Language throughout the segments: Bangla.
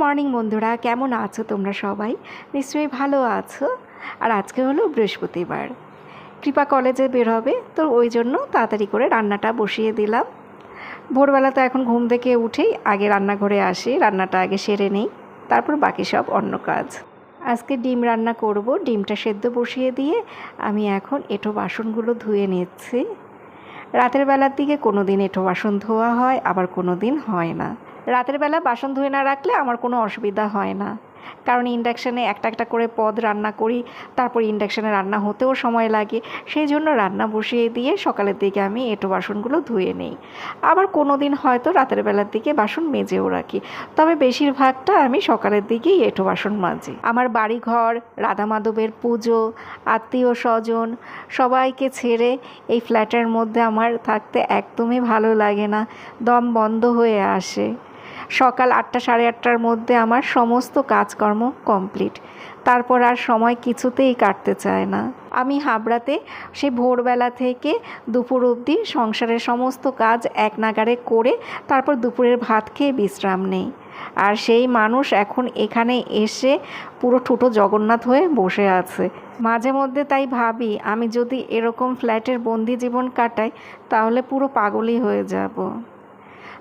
মর্নিং বন্ধুরা, কেমন আছো তোমরা সবাই? নিশ্চয়ই ভালো আছো। আর আজকে হলো বৃহস্পতিবার। কৃপা কলেজে বের হবে, তো ওই জন্য তাড়াতাড়ি করে রান্নাটা বসিয়ে দিলাম। ভোরবেলা তো এখন ঘুম থেকে উঠেই আগে রান্নাঘরে আসি, রান্নাটা আগে সেরে নেই, তারপর বাকি সব অন্য কাজ। আজকে ডিম রান্না করব, ডিমটা সেদ্ধ বসিয়ে দিয়ে আমি এখন এঁটো বাসনগুলো ধুয়ে নিচ্ছি। রাতের বেলার দিকে কোনো দিন এঁটো বাসন ধোয়া হয়, আবার কোনো দিন হয় না। রাতের বেলা বাসন ধুয়ে না রাখলে আমার কোনো অসুবিধা হয় না। কারণ ইন্ডাকশানে একটা একটা করে পদ রান্না করি, তারপর ইন্ডাকশানে রান্না হতেও সময় লাগে। সেই জন্য রান্না বসিয়ে দিয়ে সকালের দিকে আমি এঁটো বাসনগুলো ধুয়ে নেই। আবার কোনো দিন হয়তো রাতের বেলার দিকে বাসন মেজেও রাখি। তবে বেশিরভাগটা আমি সকালের দিকেই এঁটো বাসন মাজি। আমার বাড়িঘর রাধা মাধবের পুজো, আত্মীয় স্বজন, সবাইকে ছেড়ে এই ফ্ল্যাটের মধ্যে আমার থাকতে একদমই ভালো লাগে না। দম বন্ধ হয়ে আসে। সকাল আটটা সাড়ে আটটার মধ্যে আমার সমস্ত কাজকর্ম কমপ্লিট। তারপর আর সময় কিছুতেই কাটতে চায় না। আমি হাবড়াতে সেই ভোরবেলা থেকে দুপুর অবধি সংসারের সমস্ত কাজ এক নাগারে করে তারপর দুপুরের ভাত খেয়ে বিশ্রাম নেই। আর সেই মানুষ এখন এখানে এসে পুরো ঠুটো জগন্নাথ হয়ে বসে আছে। মাঝে মধ্যে তাই ভাবি, আমি যদি এরকম ফ্ল্যাটের বন্দি জীবন কাটাই, তাহলে পুরো পাগলই হয়ে যাব।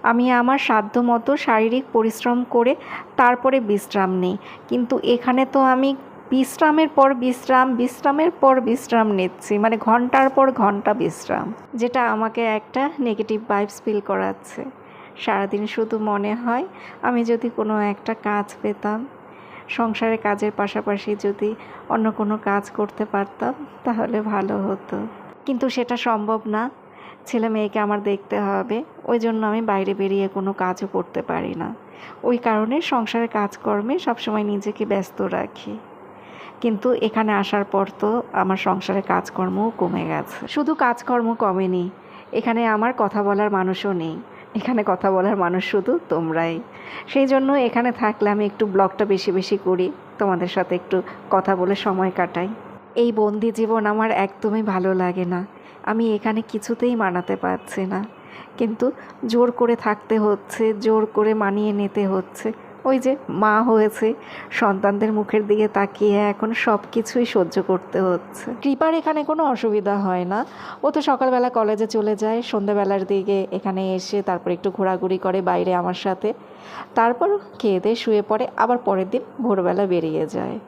আমি আমার সাধ্য মতো শারীরিক পরিশ্রম করে তারপরে বিশ্রাম নিই। কিন্তু এখানে তো আমি বিশ্রামের পর বিশ্রাম, বিশ্রামের পর বিশ্রাম নিচ্ছি। মানে ঘণ্টার পর ঘণ্টা বিশ্রাম, যেটা আমাকে একটা নেগেটিভ ভাইবস ফিল করাচ্ছে। সারাদিন শুধু মনে হয়, আমি যদি কোনো একটা কাজ পেতাম সংসারে কাজের পাশাপাশি যদি অন্য কোনো কাজ করতে পারতাম, তাহলে ভালো হতো। কিন্তু সেটা সম্ভব না। ছেলে মেয়েকে আমার দেখতে হবে, ওই জন্য আমি বাইরে বেরিয়ে কোনো কাজও করতে পারি না। ওই কারণে সংসারের কাজকর্মে সবসময় নিজেকে ব্যস্ত রাখি। কিন্তু এখানে আসার পর তো আমার সংসারের কাজকর্মও কমে গেছে। শুধু কাজকর্ম কমেনি, এখানে আমার কথা বলার মানুষও নেই। এখানে কথা বলার মানুষ শুধু তোমরাই। সেই জন্য এখানে থাকলে আমি একটু ব্লগটা বেশি বেশি করি, তোমাদের সাথে একটু কথা বলে সময় কাটাই। এই বন্দি জীবন আমার একদমই ভালো লাগে না। আমি এখানে কিছুতেই মানাতে পারছি না। কিন্তু জোর করে থাকতে হচ্ছে, জোর করে মানিয়ে নিতে হচ্ছে। ওই যে মা হয়েছে, সন্তানদের মুখের দিকে তাকিয়ে এখন সব কিছুই সহ্য করতে হচ্ছে। কৃপার এখানে কোনো অসুবিধা হয় না। ও তো সকালবেলা কলেজে চলে যায়, সন্ধ্যাবেলার দিকে এখানে এসে তারপর একটু ঘোরাঘুরি করে বাইরে আমার সাথে। তারপর খেয়ে দিয়ে শুয়ে পড়ে, আবার পরের দিন ভোরবেলা বেরিয়ে যায়।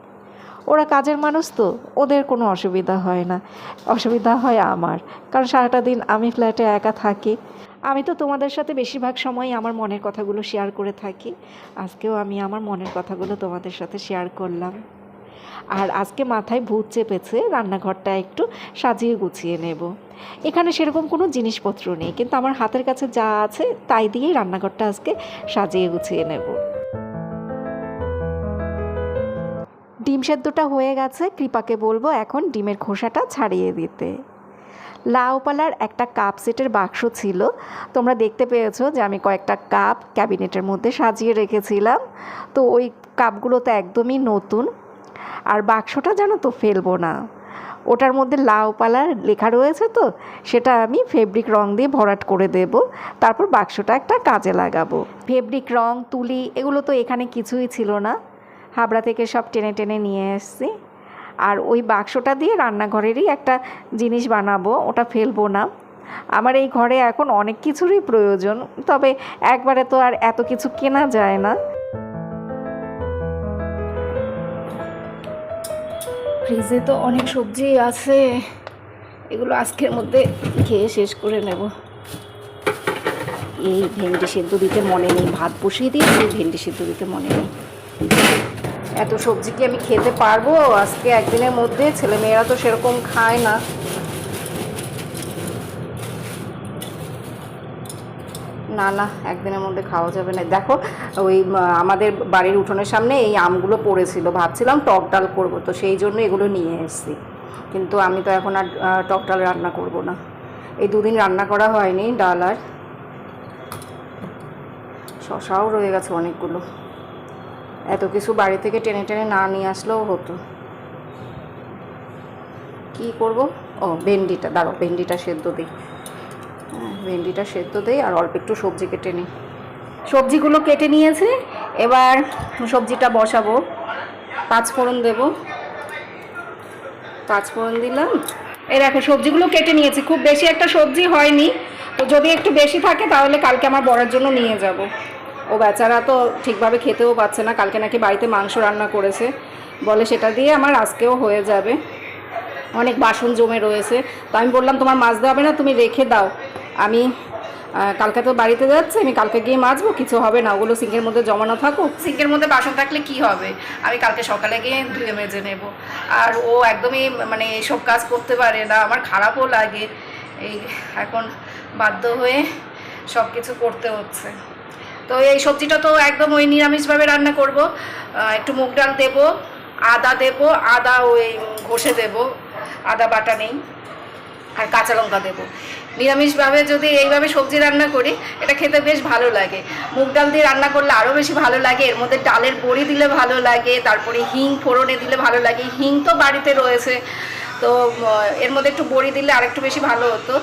ওরা কাজের মানুষ তো, ওদের কোনো অসুবিধা হয় না। অসুবিধা হয় আমার, কারণ সারাটা দিন আমি ফ্ল্যাটে একা থাকি। আমি তো তোমাদের সাথে বেশিরভাগ সময় আমার মনের কথাগুলো শেয়ার করে থাকি। আজকেও আমি আমার মনের কথাগুলো তোমাদের সাথে শেয়ার করলাম। আর আজকে মাথায় ভূত চেপেছে, রান্নাঘরটা একটু সাজিয়ে গুছিয়ে নেব। এখানে সেরকম কোনো জিনিসপত্র নেই, কিন্তু আমার হাতের কাছে যা আছে তাই দিয়েই রান্নাঘরটা আজকে সাজিয়ে গুছিয়ে নেব। ডিম সেদ্ধটা হয়ে গেছে, কৃপাকে বলব এখন ডিমের খোসাটা ছাড়িয়ে দিতে। লাউপালার একটা কাপ সেটের বাক্স ছিল। তোমরা দেখতে পেয়েছ যে আমি কয়েকটা কাপ ক্যাবিনেটের মধ্যে সাজিয়ে রেখেছিলাম। তো ওই কাপগুলো তো একদমই নতুন। আর বাক্সটা জানো তো ফেলব না। ওটার মধ্যে লাউপালার লেখা রয়েছে তো, সেটা আমি ফেব্রিক রং দিয়ে ভরাট করে দেব। তারপর বাক্সটা একটা কাজে লাগাবো। ফেব্রিক রং, তুলি, এগুলো তো এখানে কিছুই ছিল না। হাবড়া থেকে সব টেনে টেনে নিয়ে এসছি। আর ওই বাক্সটা দিয়ে রান্নাঘরেরই একটা জিনিস বানাবো, ওটা ফেলব না। আমার এই ঘরে এখন অনেক কিছুরই প্রয়োজন, তবে একবারে তো আর এত কিছু কেনা যায় না। ফ্রিজে তো অনেক সবজি আছে, এগুলো আজকের মধ্যে খেয়ে শেষ করে নেব। এই ভেন্ডি সেদ্ধ দিতে মনে নেই, ভাত বসিয়ে দিয়ে ভেন্ডি সেদ্ধ দিতে মনে নেই। এত সবজি কি আমি খেতে পারব? আজকে একদিনের মধ্যে ছেলেমেয়েরা তো সেরকম খায় না। না না, একদিনের মধ্যে খাওয়া যাবে না। দেখো, ওই আমাদের বাড়ির উঠোনের সামনে এই আমগুলো পড়েছিল। ভাবছিলাম টক ডাল করব, তো সেই জন্য এগুলো নিয়ে এসেছি। কিন্তু আমি তো এখন আর টক ডাল রান্না করব না। এই দুদিন রান্না করা হয়নি, ডাল আর শশাও রয়ে গেছে অনেকগুলো। এত কিছু বাড়ি থেকে টেনে টেনে না নিয়ে আসলেও হতো। কি করব? ও, ভেন্ডিটা দাঁড়ো ভেন্ডিটা সেদ্ধ দিই। হ্যাঁ ভেন্ডিটা সেদ্ধ দিই আর অল্প একটু সবজি কেটে নিই। সবজিগুলো কেটে নিয়েছি, এবার সবজিটা বসাবো। পাঁচ ফোড়ন দেবো। পাঁচ ফোড়ন দিলাম। এই দেখো, সবজিগুলো কেটে নিয়েছি। খুব বেশি একটা সবজি হয়নি। তো যদি একটু বেশি থাকে তাহলে কালকে আমার বড়ার জন্য নিয়ে যাব। ও বেচারা তো ঠিকভাবে খেতেও পাচ্ছে না, কালকে নাকি বাড়িতে মাংস রান্না করেছে। বলে সেটা দিয়ে আমার আজকেও হয়ে যাবে। অনেক বাসন জমে রয়েছে। তো আমি বললাম, তোমার মাছ দেওয়া হবে না, তুমি রেখে দাও। আমি কালকে তো বাড়িতে যাচ্ছে, আমি কালকে গিয়ে মাজবো, কিছু হবে না, ওগুলো সিঙ্কের মধ্যে জমানো থাকুক। সিঙ্কের মধ্যে বাসন থাকলে কি হবে? আমি কালকে সকালে গিয়ে ধুয়ে মেজে নেব। আর ও একদমই মানে এসব কাজ করতে পারে না, আমার খারাপও লাগে। এই এখন বাধ্য হয়ে সব কিছু করতে হচ্ছে। তো এই সবজিটা তো একদম ওই নিরামিষভাবে রান্না করব। একটু মুগ ডাল দেবো, আদা দেবো, আদা ওই ঘষে দেবো, আদা বাটা নেই, আর কাঁচা লঙ্কা দেবো। নিরামিষভাবে যদি এইভাবে সবজি রান্না করি, এটা খেতে বেশ ভালো লাগে। মুগ ডাল দিয়ে রান্না করলে আরও বেশি ভালো লাগে। এর মধ্যে ডালের বড়ি দিলে ভালো লাগে, তারপরে হিং ফোড়নে দিলে ভালো লাগে। হিং তো বাড়িতে রয়েছে। তো এর মধ্যে একটু বড়ি দিলে আরেকটু বেশি ভালো হতো।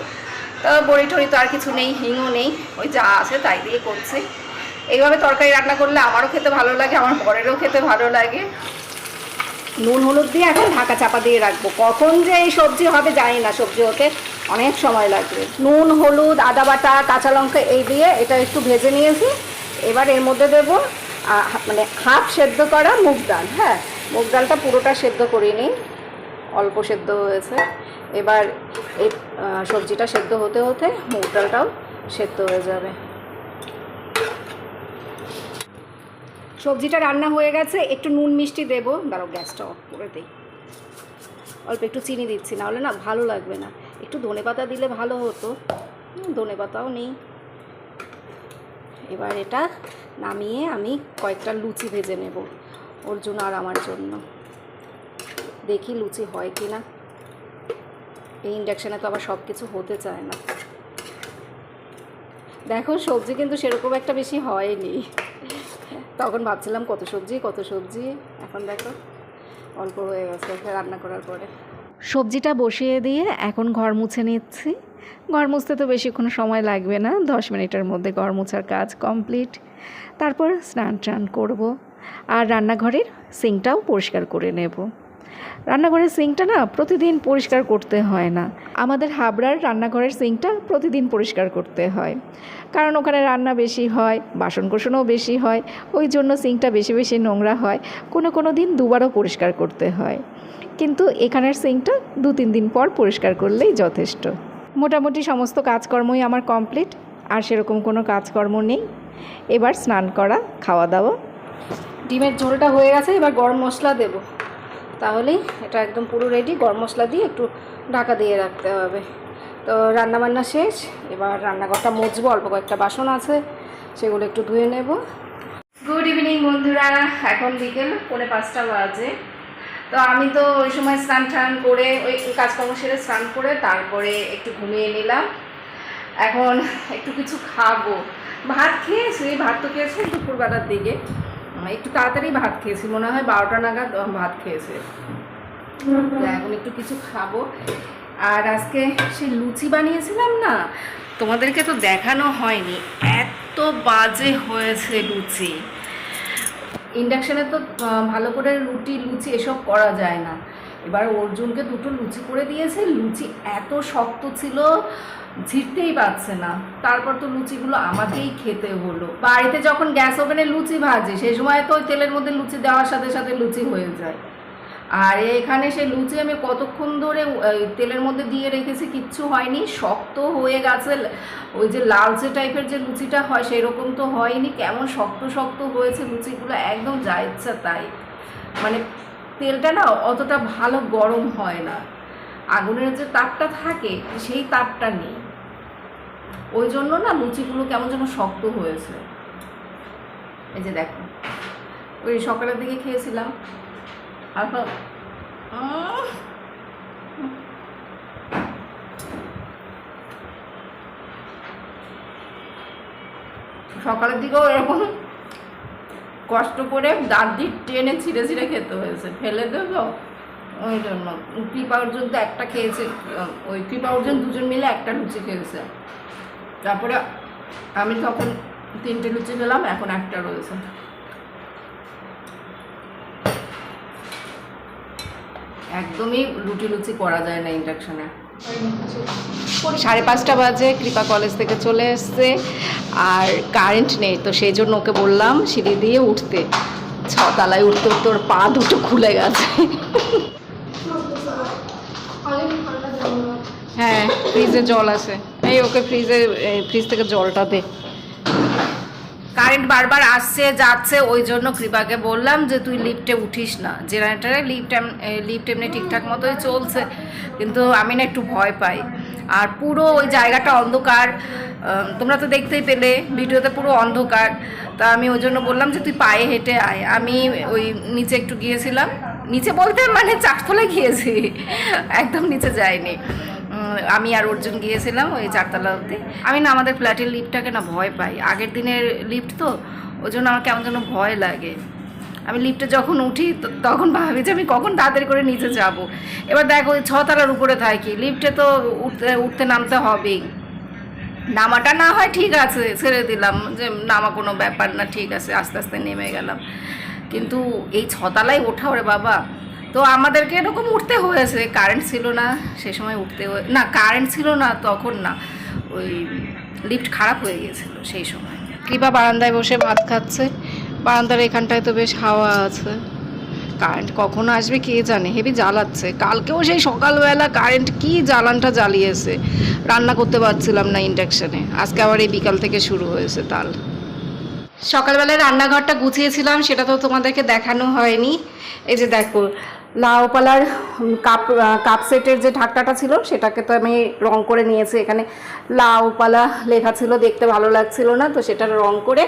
তো বড়ি টড়ি তো আর কিছু নেই, হিংও নেই। ওই যা আছে তাই দিয়ে করছি। এইভাবে তরকারি রান্না করলে আমারও খেতে ভালো লাগে, আমার বরেরও খেতে ভালো লাগে। নুন, হলুদ দিয়ে এখন ঢাকা চাপা দিয়ে রাখব। কখন যে এই সবজি হবে জানি না, সবজি হতে অনেক সময় লাগবে। নুন, হলুদ, আদা বাটা, কাঁচা লঙ্কা এই দিয়ে এটা একটু ভেজে নিয়েছি। এবার এর মধ্যে দেবো মানে হাফ সেদ্ধ করা মুগ ডাল হ্যাঁ? মুগ ডালটা পুরোটা সেদ্ধ করিনি অল্প সেদ্ধ হয়েছে। এবার এই সবজিটা সেদ্ধ হতে হতে মুগ ডালটাও সেদ্ধ হয়ে যাবে। সবজিটা রান্না হয়ে গেছে, একটু নুন মিষ্টি দেবো। দাঁড়াও, গ্যাসটা অফ করে দিই। অল্প একটু চিনি দিচ্ছি, নাহলে না ভালো লাগবে না। একটু ধনে পাতা দিলে ভালো হতো। ধনে পাতাও নেই। এবার এটা নামিয়ে আমি কয়েকটা লুচি ভেজে নেব ওর জন্য আর আমার জন্য। দেখি লুচি হয় কি না এই ইন্ডাকশানে তো আবার সব কিছু হতে চায় না। দেখো, সবজি কিন্তু সেরকম একটা বেশি হয়নি। তখন ভাবছিলাম কত সবজি কত সবজি। এখন দেখো, অল্প হয়ে গেছে রান্না করার পরে। সবজিটা বসিয়ে দিয়ে এখন ঘর মুছে নিচ্ছি। ঘর মুছতে তো বেশিক্ষণ সময় লাগবে না, দশ মিনিটের মধ্যে ঘর মুছার কাজ কমপ্লিট। তারপর স্নান টান করব। আর রান্নাঘরের সিঙ্কটাও পরিষ্কার করে নেব। রান্নাঘরের সিঙ্কটা না প্রতিদিন পরিষ্কার করতে হয় না। আমাদের হাবড়ার রান্নাঘরের সিঙ্কটা প্রতিদিন পরিষ্কার করতে হয়। কারণ ওখানে রান্না বেশি হয়, বাসনকোসনও বেশি হয়, ওই জন্য সিঙ্কটা বেশি বেশি নোংরা হয়, কোনো কোনো দিন দুবারও পরিষ্কার করতে হয়। কিন্তু এখানের সিঙ্কটা দু তিন দিন পর পরিষ্কার করলেই যথেষ্ট। মোটামুটি সমস্ত কাজকর্মই আমার কমপ্লিট, আর সেরকম কোনো কাজকর্ম নেই। এবার স্নান করা, খাওয়া দাওয়া। ডিমের ঝোলটা হয়ে গেছে, এবার গরম মশলা দেব। তাহলেই এটা একদম পুরো রেডি গরম মশলা দিয়ে একটু ঢাকা দিয়ে রাখতে হবে। তো রান্নাবান্না শেষ। এবার রান্নাঘরটা মুছবো, অল্প কয়েকটা বাসন আছে, সেগুলো একটু ধুয়ে নেব। গুড ইভিনিং বন্ধুরা। এখন বিকেল, পৌনে পাঁচটা বাজে। তো আমি তো ওই সময় স্নান টান করে, ওই কাজকর্ম সেরে স্নান করে তারপরে একটু ঘুমিয়ে নিলাম। এখন একটু কিছু খাব। ভাত খেয়েছি, ভাত তো খেয়েছি দুপুরবেলার দিকে। একটু তাড়াতাড়ি ভাত খেয়েছি, মনে হয় বারোটা নাগাদ ভাত খেয়েছে। এখন একটু কিছু খাব। আর আজকে সে লুচি বানিয়েছিলাম না, তোমাদেরকে তো দেখানো হয়নি, এত বাজে হয়েছে লুচি। ইন্ডাকশানে তো ভালো করে রুটি, লুচি এসব করা যায় না। এবার অর্জুনকে দুটো লুচি করে দিয়েছে। লুচি এত শক্ত ছিল, ঝিরতেই পারছে না। তারপর তো লুচিগুলো আমাকেই খেতে হলো। বাড়িতে যখন গ্যাস ওভেনে লুচি ভাজে, সেই সময় তো তেলের মধ্যে লুচি দেওয়ার সাথে সাথে লুচি হয়ে যায়। আর এখানে সেই লুচি আমি কতক্ষণ ধরে তেলের মধ্যে দিয়ে রেখেছি, কিচ্ছু হয়নি। শক্ত হয়ে গেছে, ওই যে লালচে টাইপের যে লুচিটা হয়, সেরকম তো হয়নি। কেমন শক্ত শক্ত হয়েছে লুচিগুলো, একদম যা ইচ্ছা তাই। মানে তেলটা না অতটা ভালো গরম হয় না। আগুনের যে তাপটা থাকে, সেই তাপটা নেই। ওই জন্য না লুচিগুলো কেমন যেন শক্ত হয়েছে। এই যে দেখো, ওই সকালের দিকে খেয়েছিলাম। আর সকালের দিকেও এরকম কষ্ট করে দাঁত দিয়ে টেনে ছিঁড়ে ছিঁড়ে খেতে হয়েছে। ফেলে দেব? ওই জন্য। ফ্রি অর্জন তো একটা খেয়েছে। ওই ফ্রি অর্জন দুজন মিলে একটা লুচি খেয়েছে। তারপরে আমি তখন তিনটে লুচি খেলাম, এখন একটা রয়েছে। একদমই লুটি লুচি করা যায় না ইন্ডাকশনে সাড়ে পাঁচটা বাজে, কৃপা কলেজ থেকে চলে এসছে। আর কারেন্ট নেই, তো সেই জন্য ওকে বললাম, সিঁড়ি দিয়ে উঠতে। ছতলায় উঠতে উঠতে ওর পা দুটো খুলে গেছে। হ্যাঁ ফ্রিজে জল আছে। এই ওকে ফ্রিজে ফ্রিজ থেকে জলটা দে। কারেন্ট বারবার আসছে, যাচ্ছে, ওই জন্য কৃপাকে বললাম যে তুই লিফটে উঠিস না। জেনারেটারে লিফট লিফট এমনি ঠিকঠাক মতোই চলছে, কিন্তু আমি না একটু ভয় পাই। আর পুরো ওই জায়গাটা অন্ধকার তোমরা তো দেখতেই পেলে, ভিডিওতে পুরো অন্ধকার। তা আমি ওই জন্য বললাম যে তুই পায়ে হেঁটে আয়। আমি ওই নিচে একটু গিয়েছিলাম। নিচে বলতে মানে চাকতলে গিয়েছি, একদম নিচে যাইনি। আমি আর অর্জুন গিয়েছিলাম ওই চারতলা অবধি। আমি না আমাদের ফ্ল্যাটের লিফটটাকে না ভয় পাই। আগের দিনের লিফট তো, ওই জন্য আমার কেমন যেন ভয় লাগে। আমি লিফটে যখন উঠি তখন ভাবি যে আমি কখন তাড়াতাড়ি করে নিচে যাব। এবার দেখো, ওই ছতলার উপরে থাকি। লিফটে তো উঠতে উঠতে নামতে হবেই। নামাটা না হয় ঠিক আছে, ছেড়ে দিলাম যে নামা কোনো ব্যাপার না, ঠিক আছে, আস্তে আস্তে নেমে গেলাম। কিন্তু এই ছতলায় ওঠা ওরে বাবা। তো আমাদেরকে এরকম উঠতে হয়েছে। কারেন্ট ছিল না সে সময় উঠতে হয়ে- না কারেন্ট ছিল না তখন না। ওই লিফট খারাপ হয়ে গিয়েছিল সেই সময়। কৃপা বারান্দায় বসে ভাত খাচ্ছে। বারান্দার এখানটায় তো বেশ হাওয়া আছে। কারেন্ট কখন আসবে কে জানে? হেবি জ্বালাচ্ছে। কালকেও সেই সকালবেলা কারেন্ট কি জ্বালানটা জ্বালিয়েছে। রান্না করতে পারছিলাম না ইন্ডাকশানে আজকে আবার এই বিকাল থেকে শুরু হয়েছে তাল। সকালবেলায় রান্নাঘরটা গুছিয়েছিলাম সেটা তো তোমাদেরকে দেখানো হয়নি। এই যে দেখো লাউ পালার কাপ কাপ সেটের যে ঢাকটাটা ছিল, সেটাকে তো আমি রং করে নিয়েছি। এখানে লাউ পালা লেখা ছিল, দেখতে ভালো লাগছিল না, তো সেটা রং করে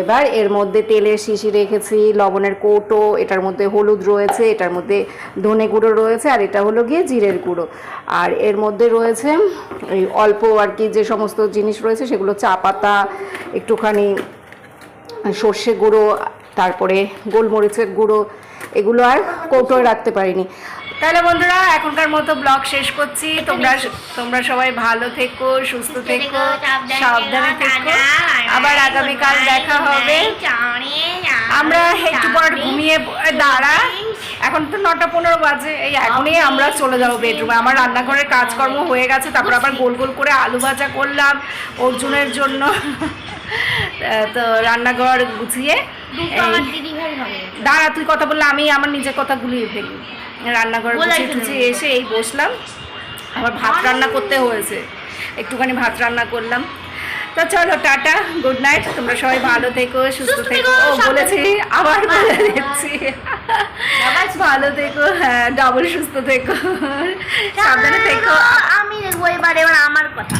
এবার এর মধ্যে তেলের শিশি রেখেছি, লবণের কৌটো, এটার মধ্যে হলুদ রয়েছে, এটার মধ্যে ধনে গুঁড়ো রয়েছে, আর এটা হলো গিয়ে জিরের গুঁড়ো। আর এর মধ্যে রয়েছে এই অল্প আর কি যে সমস্ত জিনিস রয়েছে, সেগুলো চা পাতা, একটুখানি সর্ষে গুঁড়ো, তারপরে গোলমরিচের গুঁড়ো এগুলো আর কৌটোয় রাখতে পারিনি। তাহলে বন্ধুরা এখনকার মতো ব্লগ শেষ করছি। তোমরা তোমরা সবাই ভালো থেকো সুস্থ থেকো সাবধানে থেকো আবার আগামীকাল দেখা হবে। আমরা একটু পর ঘুমিয়ে দাঁড়া। এখন তো নটা পনেরো বাজে। এই এখনই আমরা চলে যাব বেডরুমে আমার রান্নাঘরের কাজকর্ম হয়ে গেছে। তারপর আবার গোল গোল করে আলু ভাজা করলাম অর্জুনের জন্য। আহ, তো রান্নাঘর গুছিয়ে দাঁড়া তুই কথা বললে আমি আমার নিজের কথা গুলিয়ে ফেলি। রান্নাঘর টুছিয়ে এসে এই বসলাম। আবার ভাত রান্না করতে হয়েছে। একটুখানি ভাত রান্না করলাম। তো চলো টাটা গুড নাইট তোমরা সবাই ভালো থেকো সুস্থ থেকো থেকো, ও বলেছি আবার বলে দিচ্ছি। ভালো থেকো হ্যাঁ ডাবল সুস্থ থেকো। সাবধানে থেকো। আমি দেখব এবার এবার আমার কথা।